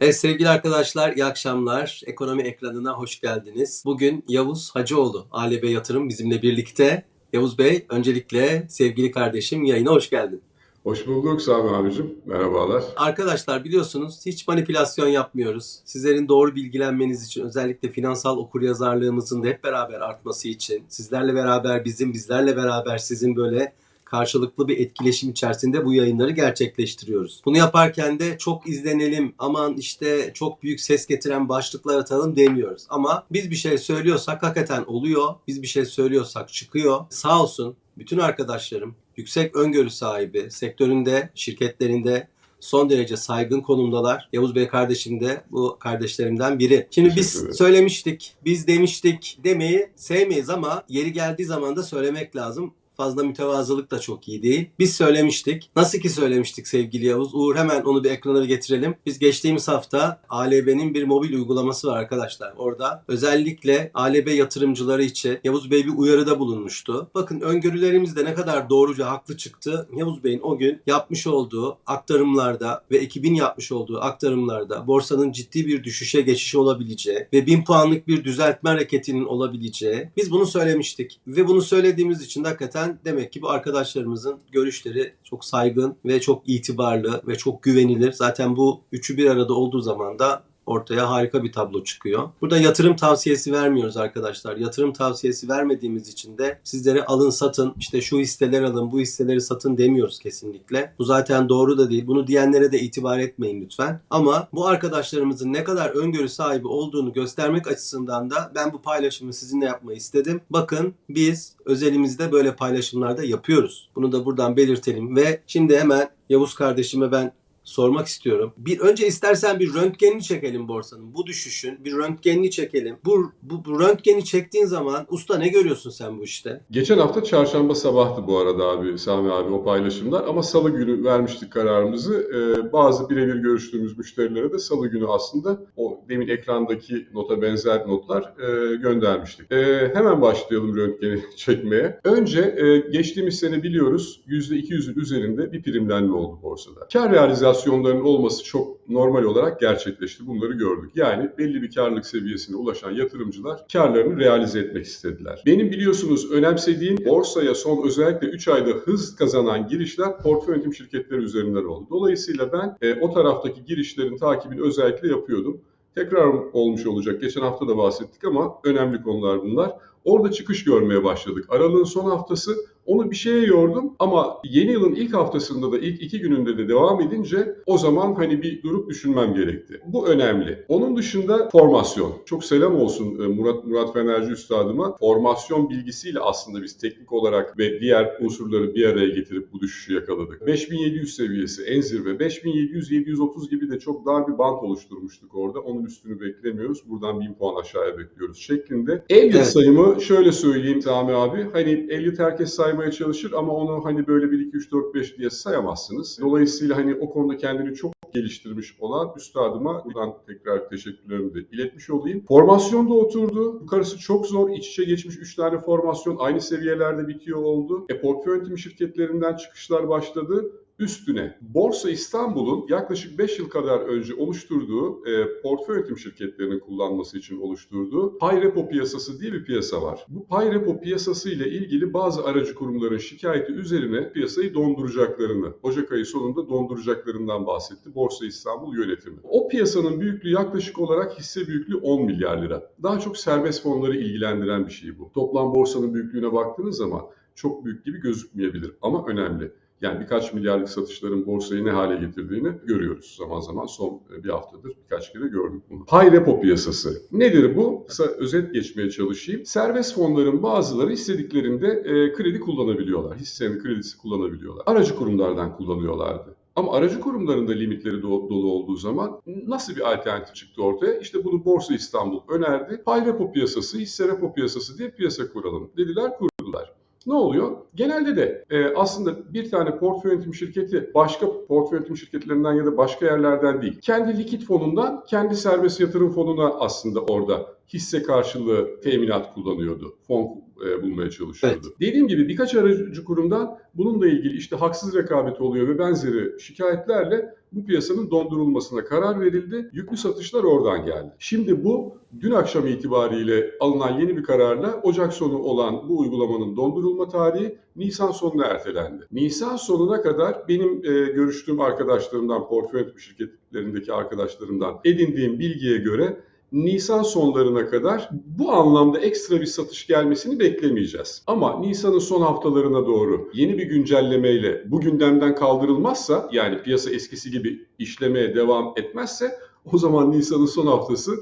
Evet sevgili arkadaşlar iyi akşamlar. Ekonomi ekranına hoş geldiniz. Bugün Yavuz Hacıoğlu ALB Yatırım bizimle birlikte. Yavuz Bey öncelikle sevgili kardeşim yayına hoş geldin. Hoş bulduk Sami abicim. Merhabalar. Arkadaşlar biliyorsunuz hiç manipülasyon yapmıyoruz. Sizlerin doğru bilgilenmeniz için özellikle finansal okuryazarlığımızın da hep beraber artması için sizlerle beraber bizim bizlerle beraber sizin böyle karşılıklı bir etkileşim içerisinde bu yayınları gerçekleştiriyoruz. Bunu yaparken de çok izlenelim, aman işte çok büyük ses getiren başlıklar atalım demiyoruz. Ama biz bir şey söylüyorsak hakikaten oluyor. Biz bir şey söylüyorsak çıkıyor. Sağ olsun bütün arkadaşlarım yüksek öngörü sahibi, sektöründe, şirketlerinde son derece saygın konumdalar. Yavuz Bey kardeşim de bu kardeşlerimden biri. Şimdi biz söylemiştik, biz demiştik demeyi sevmeyiz ama yeri geldiği zaman da söylemek lazım. Fazla mütevazılık da çok iyi değil. Biz söylemiştik. Nasıl ki söylemiştik sevgili Yavuz? Uğur hemen onu bir ekrana getirelim. Biz geçtiğimiz hafta ALB'nin bir mobil uygulaması var arkadaşlar. Orada özellikle ALB yatırımcıları için Yavuz Bey bir uyarıda bulunmuştu. Bakın öngörülerimiz de ne kadar doğruca haklı çıktı. Yavuz Bey'in o gün yapmış olduğu aktarımlarda ve ekibin yapmış olduğu aktarımlarda borsanın ciddi bir düşüşe geçişi olabileceği ve 1000 puanlık bir düzeltme hareketinin olabileceği biz bunu söylemiştik. Ve bunu söylediğimiz için de hakikaten demek ki bu arkadaşlarımızın görüşleri çok saygın ve çok itibarlı ve çok güvenilir. Zaten bu üçü bir arada olduğu zaman da ortaya harika bir tablo çıkıyor. Burada yatırım tavsiyesi vermiyoruz arkadaşlar. Yatırım tavsiyesi vermediğimiz için de sizlere alın satın, işte şu hisseleri alın, bu hisseleri satın demiyoruz kesinlikle. Bu zaten doğru da değil. Bunu diyenlere de itibar etmeyin lütfen. Ama bu arkadaşlarımızın ne kadar öngörü sahibi olduğunu göstermek açısından da ben bu paylaşımı sizinle yapmayı istedim. Bakın biz özelimizde böyle paylaşımlarda yapıyoruz. Bunu da buradan belirtelim ve şimdi hemen Yavuz kardeşime ben sormak istiyorum. Bir önce istersen bir röntgenini çekelim borsanın. Bu düşüşün bir röntgenini çekelim. Bu, bu, bu röntgeni çektiğin zaman usta ne görüyorsun sen bu işte? Geçen hafta çarşamba sabahtı bu arada abi Sami abi o paylaşımlar ama salı günü vermiştik kararımızı. Ee, bazı birebir görüştüğümüz müşterilere de salı günü aslında o demin ekrandaki nota benzer notlar e, göndermiştik. E, hemen başlayalım röntgeni çekmeye. Önce e, geçtiğimiz sene biliyoruz %200'ün üzerinde bir primlenme oldu borsada. Kar realizasyonlarının olması çok normal olarak gerçekleşti. Bunları gördük. Yani belli bir karlılık seviyesine ulaşan yatırımcılar karlarını realize etmek istediler. Benim biliyorsunuz önemsediğim borsaya son özellikle 3 ayda hız kazanan girişler portföy yönetim şirketleri üzerinden oldu. Dolayısıyla ben e, o taraftaki girişlerin takibini özellikle yapıyordum. Tekrar olmuş olacak. Geçen hafta da bahsettik ama önemli konular bunlar. Orada çıkış görmeye başladık. Aralığın son haftası onu bir şeye yordum ama yeni yılın ilk haftasında da ilk iki gününde de devam edince o zaman hani bir durup düşünmem gerekti. Bu önemli. Onun dışında formasyon. Çok selam olsun e, Murat Murat Fenerci üstadıma. Formasyon bilgisiyle aslında biz teknik olarak ve diğer unsurları bir araya getirip bu düşüşü yakaladık. 5700 seviyesi en zirve. 5700-730 gibi de çok dar bir bant oluşturmuştuk orada. Onun üstünü beklemiyoruz. Buradan 1000 puan aşağıya bekliyoruz şeklinde. Elliot Evet. sayımı şöyle söyleyeyim Sami abi. Hani Elliot herkes saymaya çalışır ama onu hani böyle 1 2 3 4 5 diye sayamazsınız. Dolayısıyla hani o konuda kendini çok geliştirmiş olan üstadıma buradan tekrar teşekkürlerimi de iletmiş olayım. Formasyonda oturdu. Yukarısı çok zor. İç içe geçmiş 3 tane formasyon aynı seviyelerde bitiyor oldu. E portföy yönetimi şirketlerinden çıkışlar başladı. Üstüne Borsa İstanbul'un yaklaşık 5 yıl kadar önce oluşturduğu e, portföy yönetim şirketlerinin kullanması için oluşturduğu Pay Repo piyasası diye bir piyasa var. Bu Pay Repo piyasası ile ilgili bazı aracı kurumların şikayeti üzerine piyasayı donduracaklarını, Ocak ayı sonunda donduracaklarından bahsetti Borsa İstanbul yönetimi. O piyasanın büyüklüğü yaklaşık olarak hisse büyüklüğü 10 milyar lira. Daha çok serbest fonları ilgilendiren bir şey bu. Toplam borsanın büyüklüğüne baktığınız zaman çok büyük gibi gözükmeyebilir ama önemli. Yani birkaç milyarlık satışların borsayı ne hale getirdiğini görüyoruz zaman zaman. Son bir haftadır birkaç kere gördük bunu. Pay repo piyasası. Nedir bu? Kısa özet geçmeye çalışayım. Serbest fonların bazıları istediklerinde e, kredi kullanabiliyorlar. Hissenin kredisi kullanabiliyorlar. Aracı kurumlardan kullanıyorlardı. Ama aracı kurumların da limitleri do- dolu olduğu zaman nasıl bir alternatif çıktı ortaya? İşte bunu Borsa İstanbul önerdi. Pay repo piyasası, hisse repo piyasası diye piyasa kuralım dediler, kurdular. Ne oluyor? Genelde de e, aslında bir tane portföy yönetim şirketi başka portföy yönetim şirketlerinden ya da başka yerlerden değil. Kendi likit fonundan kendi serbest yatırım fonuna aslında orada hisse karşılığı teminat kullanıyordu. Fon e, bulmaya çalışıyordu. Dediğim gibi birkaç aracı kurumdan bununla ilgili işte haksız rekabet oluyor ve benzeri şikayetlerle bu piyasanın dondurulmasına karar verildi. Yüklü satışlar oradan geldi. Şimdi bu dün akşam itibariyle alınan yeni bir kararla Ocak sonu olan bu uygulamanın dondurulma tarihi Nisan sonuna ertelendi. Nisan sonuna kadar benim e, görüştüğüm arkadaşlarımdan, portföy şirketlerindeki arkadaşlarımdan edindiğim bilgiye göre Nisan sonlarına kadar bu anlamda ekstra bir satış gelmesini beklemeyeceğiz. Ama Nisan'ın son haftalarına doğru yeni bir güncellemeyle bu gündemden kaldırılmazsa yani piyasa eskisi gibi işlemeye devam etmezse o zaman Nisan'ın son haftası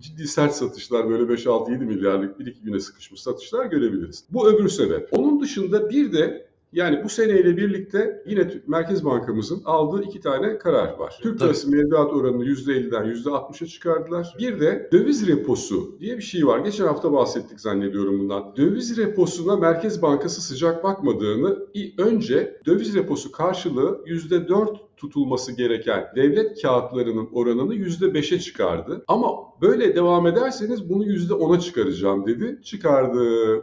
ciddi sert satışlar böyle 5-6-7 milyarlık bir iki güne sıkışmış satışlar görebiliriz. Bu öbür sebep. Onun dışında bir de yani bu seneyle birlikte yine Merkez Bankamızın aldığı iki tane karar var. Türk Tabii. lirası mevduat oranını %50'den %60'a çıkardılar. Bir de döviz reposu diye bir şey var. Geçen hafta bahsettik zannediyorum bundan. Döviz reposuna Merkez Bankası sıcak bakmadığını önce döviz reposu karşılığı %4 tutulması gereken devlet kağıtlarının oranını %5'e çıkardı. Ama böyle devam ederseniz bunu %10'a çıkaracağım dedi. Çıkardı.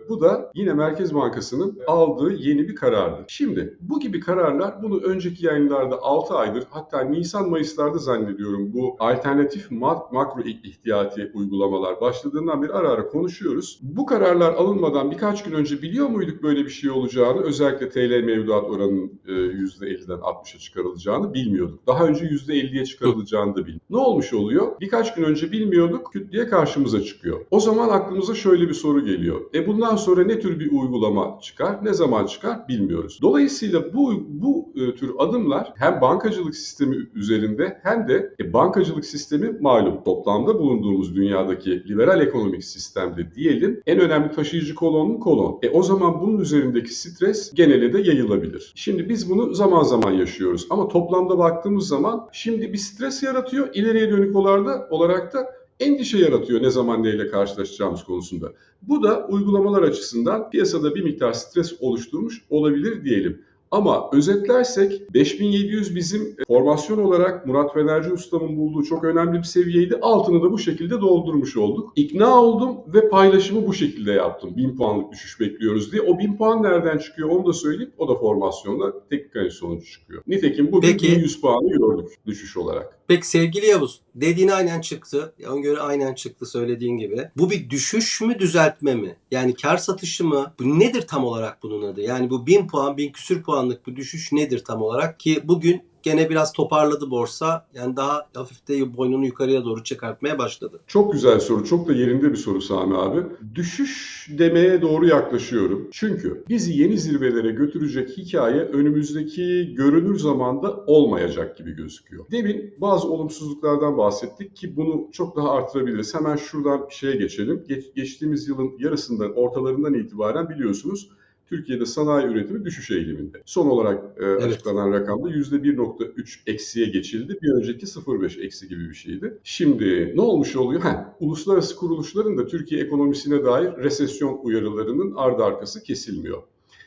Bu da yine Merkez Bankası'nın aldığı yeni bir karardı. Şimdi bu gibi kararlar bunu önceki yayınlarda 6 aydır hatta Nisan-Mayıs'larda zannediyorum bu alternatif mak- makro ihtiyati uygulamalar başladığından beri ara ara konuşuyoruz. Bu kararlar alınmadan birkaç gün önce biliyor muyduk böyle bir şey olacağını? Özellikle TL mevduat oranının e, %50'den 60'a çıkarılacağını bilmiyorduk. Daha önce %50'ye çıkarılacağını da bilmiyorduk. Ne olmuş oluyor? Birkaç gün önce bilmiyorduk, küt diye karşımıza çıkıyor. O zaman aklımıza şöyle bir soru geliyor. E bundan sonra ne tür bir uygulama çıkar, ne zaman çıkar bilmiyoruz. Dolayısıyla bu bu e, tür adımlar hem bankacılık sistemi üzerinde hem de e, bankacılık sistemi malum toplamda bulunduğumuz dünyadaki liberal ekonomik sistemde diyelim en önemli taşıyıcı kolon mu kolon. E o zaman bunun üzerindeki stres genele de yayılabilir. Şimdi biz bunu zaman zaman yaşıyoruz ama toplamda baktığımız zaman şimdi bir stres yaratıyor. İleriye dönük olarak da, endişe yaratıyor ne zaman neyle karşılaşacağımız konusunda. Bu da uygulamalar açısından piyasada bir miktar stres oluşturmuş olabilir diyelim. Ama özetlersek 5700 bizim formasyon olarak Murat Fenerci Ustam'ın bulduğu çok önemli bir seviyeydi. Altını da bu şekilde doldurmuş olduk. İkna oldum ve paylaşımı bu şekilde yaptım. 1000 puanlık düşüş bekliyoruz diye. O 1000 puan nereden çıkıyor onu da söyleyeyim. O da formasyonla teknik analiz sonucu çıkıyor. Nitekim bugün Peki. 1100 puanı gördük düşüş olarak. Peki sevgili Yavuz, dediğin aynen çıktı. Öngörü aynen çıktı söylediğin gibi. Bu bir düşüş mü düzeltme mi? Yani kar satışı mı? Bu nedir tam olarak bunun adı? Yani bu 1000 puan, 1000 küsür puanlık bu düşüş nedir tam olarak? Ki bugün gene biraz toparladı borsa. Yani daha hafif de boynunu yukarıya doğru çıkartmaya başladı. Çok güzel soru. Çok da yerinde bir soru Sami abi. Düşüş demeye doğru yaklaşıyorum. Çünkü bizi yeni zirvelere götürecek hikaye önümüzdeki görünür zamanda olmayacak gibi gözüküyor. Demin bazı olumsuzluklardan bahsettik ki bunu çok daha artırabiliriz. Hemen şuradan şeye geçelim. Geç- geçtiğimiz yılın yarısından, ortalarından itibaren biliyorsunuz Türkiye'de sanayi üretimi düşüş eğiliminde. Son olarak e, açıklanan rakamda %1.3 eksiye geçildi. Bir önceki 0.5 eksi gibi bir şeydi. Şimdi ne olmuş oluyor? Heh, uluslararası kuruluşların da Türkiye ekonomisine dair resesyon uyarılarının ardı arkası kesilmiyor.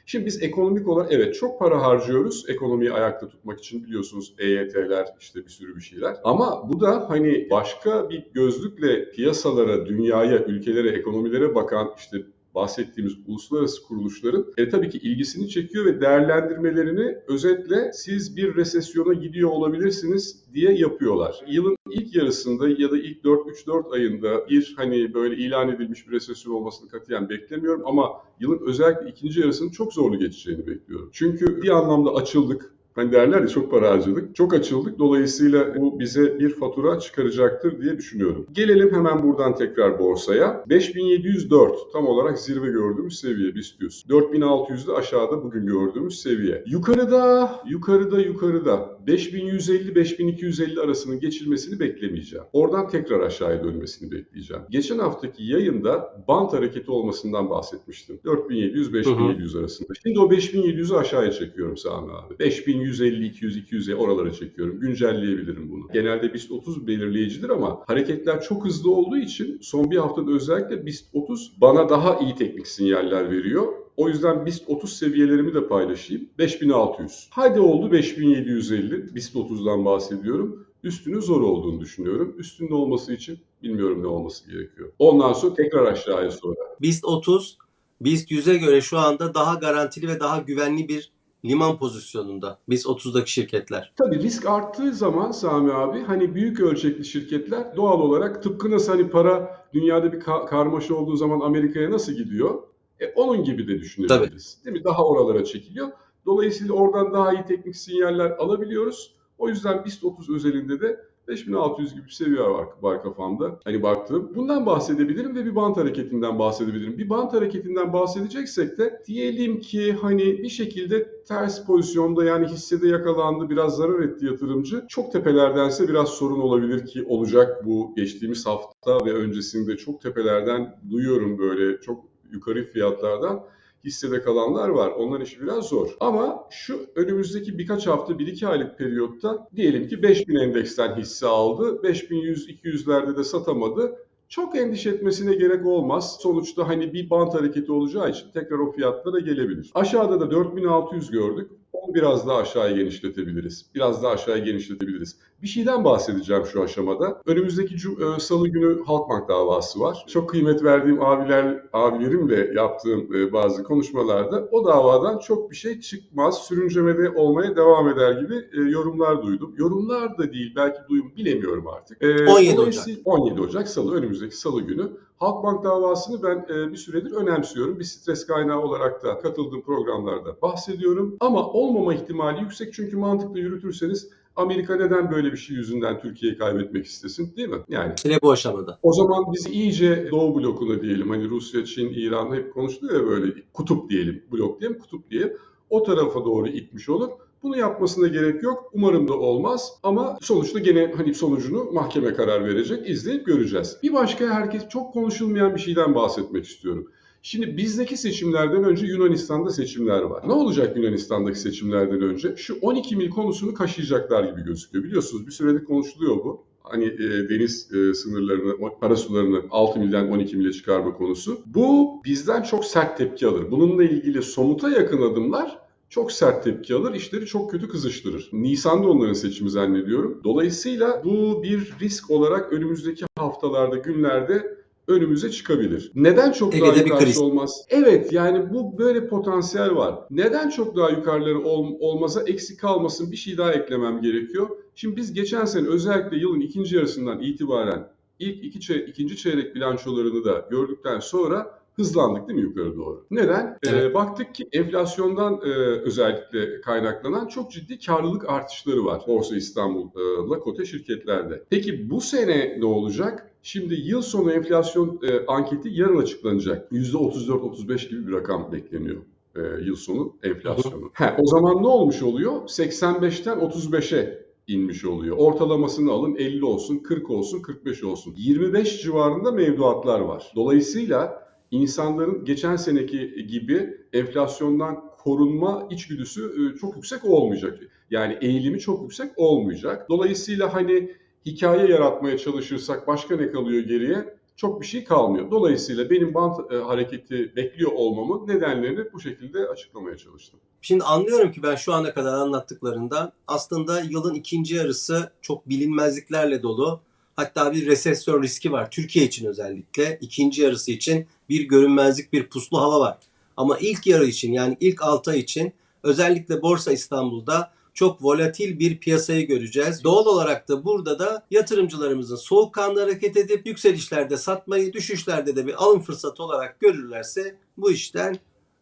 Şimdi biz ekonomik olarak evet çok para harcıyoruz ekonomiyi ayakta tutmak için biliyorsunuz EYT'ler işte bir sürü bir şeyler. Ama bu da hani başka bir gözlükle piyasalara, dünyaya, ülkelere, ekonomilere bakan işte bahsettiğimiz uluslararası kuruluşların e, tabii ki ilgisini çekiyor ve değerlendirmelerini özetle siz bir resesyona gidiyor olabilirsiniz diye yapıyorlar. Yılın ilk yarısında ya da ilk 4-3-4 ayında bir hani böyle ilan edilmiş bir resesyon olmasını katiyen beklemiyorum ama yılın özellikle ikinci yarısının çok zorlu geçeceğini bekliyorum. Çünkü bir anlamda açıldık. Hani derler ya çok para harcadık. Çok açıldık. Dolayısıyla bu bize bir fatura çıkaracaktır diye düşünüyorum. Gelelim hemen buradan tekrar borsaya. 5704 tam olarak zirve gördüğümüz seviye BIST 4600 de aşağıda bugün gördüğümüz seviye. Yukarıda, yukarıda, yukarıda 5150-5250 arasının geçilmesini beklemeyeceğim. Oradan tekrar aşağıya dönmesini bekleyeceğim. Geçen haftaki yayında bant hareketi olmasından bahsetmiştim. 4700-5700 arasında. Şimdi o 5700'ü aşağıya çekiyorum Sami abi. 5150, 200, 200'e oralara çekiyorum. Güncelleyebilirim bunu. Genelde BIST 30 belirleyicidir ama hareketler çok hızlı olduğu için son bir haftada özellikle BIST 30 bana daha iyi teknik sinyaller veriyor. O yüzden BIST 30 seviyelerimi de paylaşayım. 5600. Hadi oldu 5750. BIST 30'dan bahsediyorum. üstünün zor olduğunu düşünüyorum. Üstünde olması için bilmiyorum ne olması gerekiyor. Ondan sonra tekrar aşağıya sonra. BIST 30, BIST 100'e göre şu anda daha garantili ve daha güvenli bir liman pozisyonunda. BIST 30'daki şirketler. Tabii risk arttığı zaman Sami abi hani büyük ölçekli şirketler doğal olarak tıpkı nasıl hani para dünyada bir ka- karmaşa olduğu zaman Amerika'ya nasıl gidiyor? E, onun gibi de düşünebiliriz. Değil mi? Daha oralara çekiliyor. Dolayısıyla oradan daha iyi teknik sinyaller alabiliyoruz. O yüzden BIST 30 özelinde de 5600 gibi bir seviye var, var kafamda. Hani baktım. Bundan bahsedebilirim ve bir bant hareketinden bahsedebilirim. Bir bant hareketinden bahsedeceksek de diyelim ki hani bir şekilde ters pozisyonda yani hissede yakalandı, biraz zarar etti yatırımcı. Çok tepelerdense biraz sorun olabilir ki olacak bu geçtiğimiz hafta ve öncesinde çok tepelerden duyuyorum böyle çok yukarı fiyatlardan hissede kalanlar var. Onların işi biraz zor. Ama şu önümüzdeki birkaç hafta, 1-2 aylık periyotta diyelim ki 5000 endeksten hisse aldı. 5100-200'lerde de satamadı. Çok endişe etmesine gerek olmaz. Sonuçta hani bir bant hareketi olacağı için tekrar o fiyatlara gelebilir. Aşağıda da 4600 gördük. Onu biraz daha aşağıya genişletebiliriz. Biraz daha aşağıya genişletebiliriz. Bir şeyden bahsedeceğim şu aşamada. Önümüzdeki cum- e, salı günü Halkbank davası var. Çok kıymet verdiğim abiler, abilerimle yaptığım e, bazı konuşmalarda o davadan çok bir şey çıkmaz, sürüncemede olmaya devam eder gibi e, yorumlar duydum. Yorumlar da değil, belki duyum bilemiyorum artık. E, 17 dolayısıyla- 17 Ocak salı, önümüzdeki salı günü. Halkbank davasını ben e, bir süredir önemsiyorum. Bir stres kaynağı olarak da katıldığım programlarda bahsediyorum. Ama olmama ihtimali yüksek çünkü mantıklı yürütürseniz Amerika neden böyle bir şey yüzünden Türkiye'yi kaybetmek istesin değil mi? Yani Hele bu aşamada. o zaman biz iyice Doğu blokuna diyelim. Hani Rusya, Çin, İran hep konuşuluyor ya böyle kutup diyelim. Blok diyelim, kutup diyelim. O tarafa doğru itmiş olur. Bunu yapmasına gerek yok. Umarım da olmaz. Ama sonuçta gene hani sonucunu mahkeme karar verecek. İzleyip göreceğiz. Bir başka herkes çok konuşulmayan bir şeyden bahsetmek istiyorum. Şimdi bizdeki seçimlerden önce Yunanistan'da seçimler var. Ne olacak Yunanistan'daki seçimlerden önce? Şu 12 mil konusunu kaşıyacaklar gibi gözüküyor. Biliyorsunuz bir süredir konuşuluyor bu hani e, deniz e, sınırlarını, para sularını 6 milden 12 mile çıkarma konusu. Bu bizden çok sert tepki alır. Bununla ilgili somuta yakın adımlar çok sert tepki alır, işleri çok kötü kızıştırır. Nisan'da onların seçimi zannediyorum. Dolayısıyla bu bir risk olarak önümüzdeki haftalarda, günlerde önümüze çıkabilir. Neden çok daha Ege'de bir yukarısı kriz. olmaz? Evet yani bu böyle potansiyel var. Neden çok daha yukarıları ol- olmasa eksik kalmasın bir şey daha eklemem gerekiyor. Şimdi biz geçen sene özellikle yılın ikinci yarısından itibaren ilk iki ikinci çeyrek bilançolarını da gördükten sonra hızlandık değil mi yukarı doğru? Neden? Ee, Evet. baktık ki enflasyondan e, özellikle kaynaklanan çok ciddi karlılık artışları var Borsa İstanbul'la kote şirketlerde. Peki bu sene ne olacak? Şimdi yıl sonu enflasyon e, anketi yarın açıklanacak. %34-35 gibi bir rakam bekleniyor e, yıl sonu enflasyonu. He, o zaman ne olmuş oluyor? 85'ten 35'e inmiş oluyor. Ortalamasını alın 50 olsun, 40 olsun, 45 olsun. 25 civarında mevduatlar var. Dolayısıyla insanların geçen seneki gibi enflasyondan korunma içgüdüsü e, çok yüksek olmayacak. Yani eğilimi çok yüksek olmayacak. Dolayısıyla hani hikaye yaratmaya çalışırsak başka ne kalıyor geriye? Çok bir şey kalmıyor. Dolayısıyla benim bant e, hareketi bekliyor olmamın nedenlerini bu şekilde açıklamaya çalıştım. Şimdi anlıyorum ki ben şu ana kadar anlattıklarından aslında yılın ikinci yarısı çok bilinmezliklerle dolu. Hatta bir resesyon riski var. Türkiye için özellikle ikinci yarısı için bir görünmezlik, bir puslu hava var. Ama ilk yarı için yani ilk 6 ay için özellikle Borsa İstanbul'da çok volatil bir piyasayı göreceğiz. Doğal olarak da burada da yatırımcılarımızın soğukkanlı hareket edip yükselişlerde satmayı, düşüşlerde de bir alım fırsatı olarak görürlerse bu işten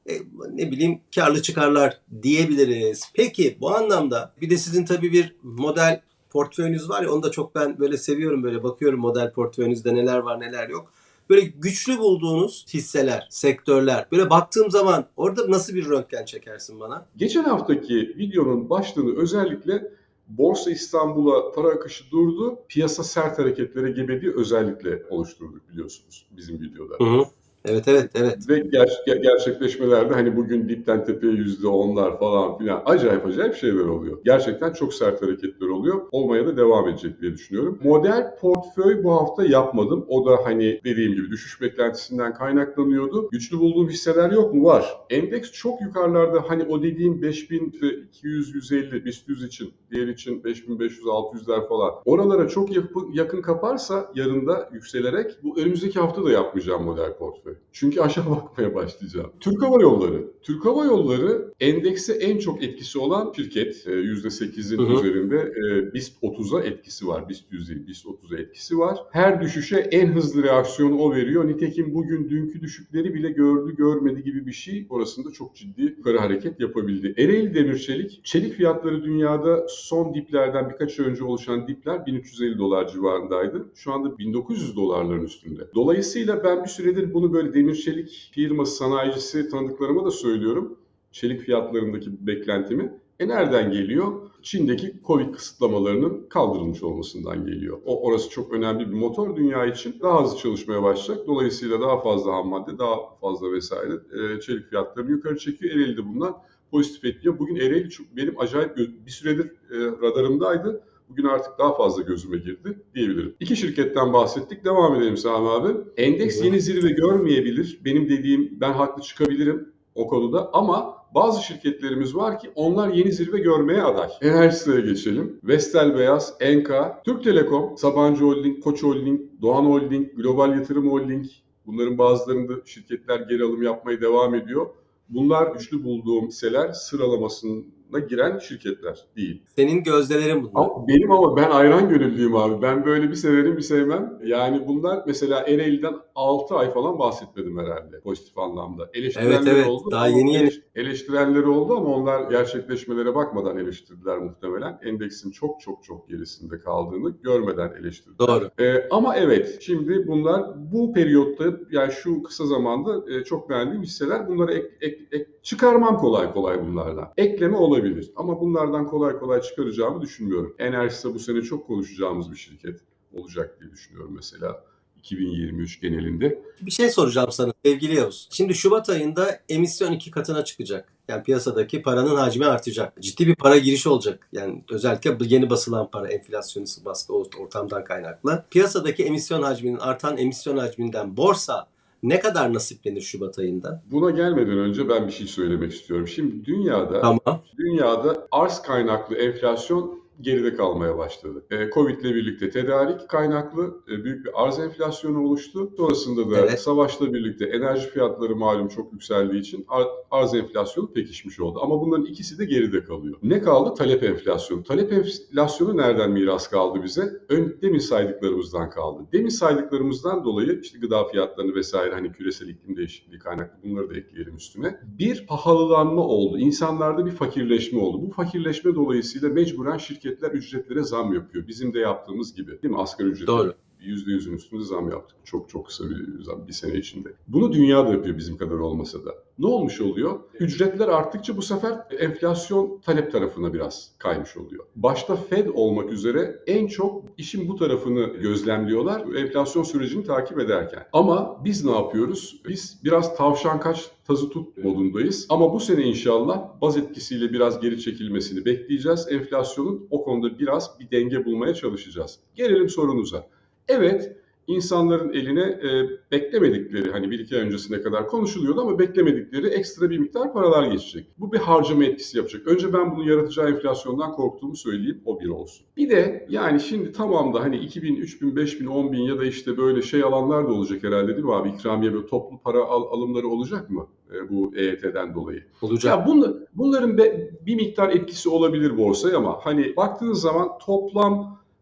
e, ne bileyim karlı çıkarlar diyebiliriz. Peki bu anlamda bir de sizin tabii bir model portföyünüz var ya onu da çok ben böyle seviyorum böyle bakıyorum model portföyünüzde neler var neler yok. Böyle güçlü bulduğunuz hisseler, sektörler. Böyle baktığım zaman orada nasıl bir röntgen çekersin bana? Geçen haftaki videonun başlığını özellikle Borsa İstanbul'a para akışı durdu, piyasa sert hareketlere gebe diye özellikle oluşturduk biliyorsunuz bizim videoda. Hı hı. Evet evet evet. Ve ger- gerçekleşmelerde hani bugün dipten tepeye yüzde onlar falan filan acayip acayip şeyler oluyor. Gerçekten çok sert hareketler oluyor. Olmaya da devam edecek diye düşünüyorum. Model portföy bu hafta yapmadım. O da hani dediğim gibi düşüş beklentisinden kaynaklanıyordu. Güçlü bulduğum hisseler yok mu? Var. Endeks çok yukarılarda hani o dediğim 5200, 150, BIST 100 için, diğer için 5500, 600'ler falan. Oralara çok yakın, kaparsa yarında yükselerek bu önümüzdeki hafta da yapmayacağım model portföy. Çünkü aşağı bakmaya başlayacağım. Türk Hava Yolları. Türk Hava Yolları endekse en çok etkisi olan şirket. Ee, %8'in Hı hı. üzerinde e, BIST 30'a etkisi var. BIST 100 değil, BIST 30'a etkisi var. Her düşüşe en hızlı reaksiyonu o veriyor. Nitekim bugün dünkü düşükleri bile gördü görmedi gibi bir şey. Orasında çok ciddi yukarı hareket yapabildi. Ereğli Demir Çelik. Çelik fiyatları dünyada son diplerden birkaç önce oluşan dipler 1350 dolar civarındaydı. Şu anda 1900 dolarların üstünde. Dolayısıyla ben bir süredir bunu böyle demir çelik firması, sanayicisi tanıdıklarıma da söylüyorum. Çelik fiyatlarındaki beklentimi. E nereden geliyor? Çin'deki Covid kısıtlamalarının kaldırılmış olmasından geliyor. O orası çok önemli bir motor dünya için. Daha hızlı çalışmaya başlayacak. Dolayısıyla daha fazla ham madde, daha fazla vesaire e, çelik fiyatlarını yukarı çekiyor. Ereğli de bundan pozitif etkiyor. Bugün Ereğli benim acayip bir süredir e, radarımdaydı. Bugün artık daha fazla gözüme girdi diyebilirim. İki şirketten bahsettik. Devam edelim Sami abi. Endeks yeni zirve görmeyebilir. Benim dediğim ben haklı çıkabilirim o konuda ama bazı şirketlerimiz var ki onlar yeni zirve görmeye aday. Enerjisine geçelim. Vestel Beyaz, Enka, Türk Telekom, Sabancı Holding, Koç Holding, Doğan Holding, Global Yatırım Holding. Bunların bazılarında şirketler geri alım yapmaya devam ediyor. Bunlar güçlü bulduğum hisseler sıralamasına giren şirketler değil. Senin gözdelerin bunlar. Ama benim ama ben ayran gönüllüyüm abi. Ben böyle bir severim bir sevmem. Yani bunlar mesela Ereğli'den 6 ay falan bahsetmedim herhalde pozitif anlamda. Eleştirenleri Evet, evet. oldu. Daha yeni yeni. Eleş- Eleştirenleri oldu ama onlar gerçekleşmelere bakmadan eleştirdiler muhtemelen. Endeksin çok çok çok gerisinde kaldığını görmeden eleştirdiler. Doğru. Ee, ama evet şimdi bunlar bu periyotta yani şu kısa zamanda e, çok beğendiğim hisseler bunları ek, ek- ek- çıkarmam kolay kolay bunlardan. Ekleme olabilir ama bunlardan kolay kolay çıkaracağımı düşünmüyorum. Enerjisa bu sene çok konuşacağımız bir şirket olacak diye düşünüyorum mesela 2023 genelinde. Bir şey soracağım sana sevgili Yavuz. Şimdi Şubat ayında emisyon iki katına çıkacak. Yani piyasadaki paranın hacmi artacak. Ciddi bir para girişi olacak. Yani özellikle yeni basılan para enflasyonist baskı ort- ortamdan kaynaklı. Piyasadaki emisyon hacminin artan emisyon hacminden borsa ne kadar nasiplenir Şubat ayında? Buna gelmeden önce ben bir şey söylemek istiyorum. Şimdi dünyada Tamam. dünyada arz kaynaklı enflasyon geride kalmaya başladı. Ee, Covid ile birlikte tedarik kaynaklı e, büyük bir arz enflasyonu oluştu. Sonrasında da Evet. savaşla birlikte enerji fiyatları malum çok yükseldiği için ar- arz enflasyonu pekişmiş oldu. Ama bunların ikisi de geride kalıyor. Ne kaldı? Talep enflasyonu. Talep enflasyonu nereden miras kaldı bize? Ön, demin saydıklarımızdan kaldı. Demin saydıklarımızdan dolayı işte gıda fiyatlarını vesaire hani küresel iklim değişikliği kaynaklı bunları da ekleyelim üstüne. Bir pahalılanma oldu. İnsanlarda bir fakirleşme oldu. Bu fakirleşme dolayısıyla mecburen şirketler ücretlere zam yapıyor. Bizim de yaptığımız gibi. Değil mi? Asgari ücret. Doğru. %100'ün üstünde zam yaptık. Çok çok kısa bir zam bir sene içinde. Bunu dünya da yapıyor bizim kadar olmasa da. Ne olmuş oluyor? Ücretler arttıkça bu sefer enflasyon talep tarafına biraz kaymış oluyor. Başta Fed olmak üzere en çok işin bu tarafını gözlemliyorlar enflasyon sürecini takip ederken. Ama biz ne yapıyoruz? Biz biraz tavşan kaç tazı tut modundayız. Ama bu sene inşallah baz etkisiyle biraz geri çekilmesini bekleyeceğiz. Enflasyonun o konuda biraz bir denge bulmaya çalışacağız. Gelelim sorunuza. Evet, insanların eline e, beklemedikleri, hani bir iki ay öncesine kadar konuşuluyordu ama beklemedikleri ekstra bir miktar paralar geçecek. Bu bir harcama etkisi yapacak. Önce ben bunu yaratacağı enflasyondan korktuğumu söyleyeyim, o bir olsun. Bir de yani şimdi tamam da hani 2000, 3000, 5000, 10000 ya da işte böyle şey alanlar da olacak herhalde değil mi abi? İkramiye ve toplu para al- alımları olacak mı e, bu EYT'den dolayı? Olacak. Ya bunla- bunların be- bir miktar etkisi olabilir borsaya ama hani baktığınız zaman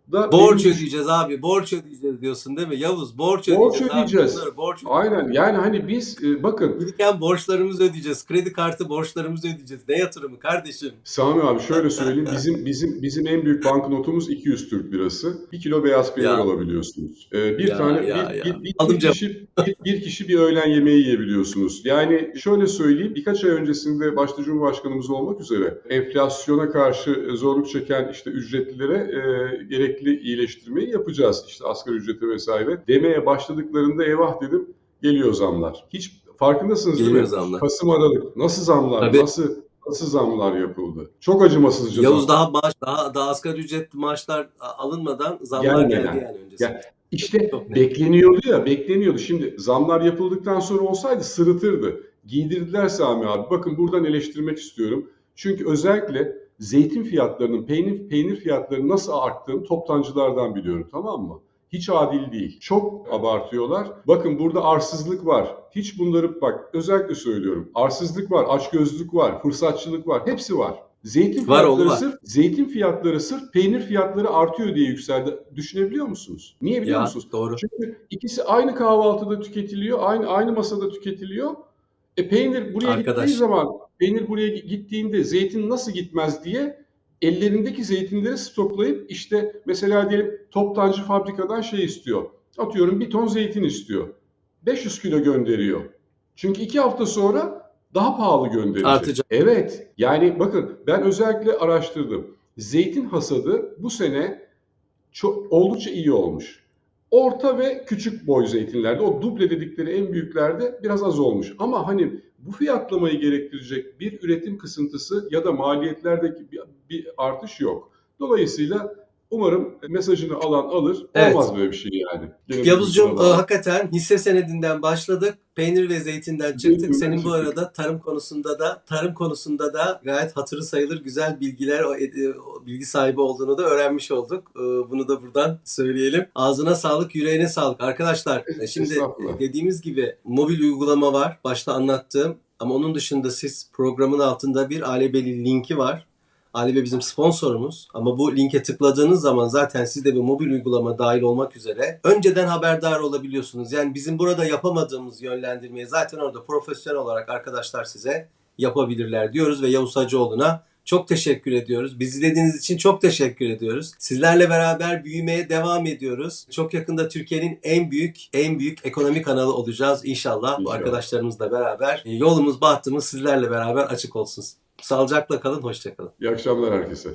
toplamda Borç benim- ödeyeceğiz abi. Borç ödeyeceğiz diyorsun değil mi? Yavuz borç Borç ödeyeceğiz. abi. ödeyeceğiz. Bunları borç Aynen yani hani biz e, bakın Biriken borçlarımızı ödeyeceğiz. Kredi kartı borçlarımızı ödeyeceğiz. Ne yatırımı kardeşim? Sami abi şöyle söyleyeyim bizim bizim bizim en büyük banknotumuz 200 Türk lirası. 1 kilo beyaz peynir Ya. alabiliyorsunuz. Ee, bir Ya, tane ya, bir, ya. bir- bir- bir kişi bir, bir kişi bir öğlen yemeği yiyebiliyorsunuz. Yani şöyle söyleyeyim birkaç ay öncesinde başta Cumhurbaşkanımız olmak üzere enflasyona karşı zorluk çeken işte ücretlilere e, gerekli iyileştirmeyi yapacağız. İşte asgari ücreti vesaire demeye başladıklarında eyvah dedim geliyor zamlar. Hiç farkındasınız değil Geliyor mi? zamlar. Kasım Aralık nasıl zamlar, Tabii. nasıl nasıl zamlar yapıldı? Çok acımasızca Yavuz daha maaş daha daha asgari ücretli maaşlar alınmadan zamlar Gelmeden. geldi yani öncesinde. Gel- İşte bekleniyordu ya, bekleniyordu. Şimdi zamlar yapıldıktan sonra olsaydı sırıtırdı. Giydirdiler Sami abi. Bakın buradan eleştirmek istiyorum. Çünkü özellikle zeytin fiyatlarının, peynir, peynir fiyatlarının nasıl arttığını toptancılardan biliyorum tamam mı? Hiç adil değil. Çok abartıyorlar. Bakın burada arsızlık var. Hiç bunları bak özellikle söylüyorum. Arsızlık var, açgözlülük var, fırsatçılık var. Hepsi var. Zeytin Var, fiyatları var. sırf zeytin fiyatları sırf peynir fiyatları artıyor diye yükseldi. Düşünebiliyor musunuz? Niye biliyor Ya musunuz? doğru. Çünkü ikisi aynı kahvaltıda tüketiliyor, aynı aynı masada tüketiliyor. E peynir buraya Arkadaş. gittiği zaman, peynir buraya gi- gittiğinde zeytin nasıl gitmez diye ellerindeki zeytinleri stoklayıp işte mesela diyelim toptancı fabrikadan şey istiyor. Atıyorum bir ton zeytin istiyor. 500 kilo gönderiyor. Çünkü iki hafta sonra daha pahalı gönderecek. Artacak. Evet. Yani bakın ben özellikle araştırdım. Zeytin hasadı bu sene çok oldukça iyi olmuş. Orta ve küçük boy zeytinlerde, o duble dedikleri en büyüklerde biraz az olmuş. Ama hani bu fiyatlamayı gerektirecek bir üretim kısıntısı ya da maliyetlerdeki bir, bir artış yok. Dolayısıyla umarım mesajını alan alır. Evet. Olmaz böyle bir şey yani. Gene Yavuzcuğum e, hakikaten hisse senedinden başladık. Peynir ve zeytinden çıktık. Senin bu çıktık. arada tarım konusunda da tarım konusunda da gayet hatırı sayılır güzel bilgiler o, e, o bilgi sahibi olduğunu da öğrenmiş olduk. E, Bunu da buradan söyleyelim. Ağzına sağlık, yüreğine sağlık. Arkadaşlar e, şimdi dediğimiz gibi mobil uygulama var. Başta anlattığım ama onun dışında siz programın altında bir Alebeli linki var. Alebe bizim sponsorumuz ama bu linke tıkladığınız zaman zaten siz de bir mobil uygulama dahil olmak üzere önceden haberdar olabiliyorsunuz. Yani bizim burada yapamadığımız yönlendirmeyi zaten orada profesyonel olarak arkadaşlar size yapabilirler diyoruz ve Yavuz Hacıoğlu'na çok teşekkür ediyoruz. Bizi izlediğiniz için çok teşekkür ediyoruz. Sizlerle beraber büyümeye devam ediyoruz. Çok yakında Türkiye'nin en büyük en büyük ekonomi kanalı olacağız inşallah. Bu İnşallah. arkadaşlarımızla beraber E, yolumuz bahtımız sizlerle beraber açık olsun. Sağlıcakla kalın, hoşça kalın. İyi akşamlar herkese.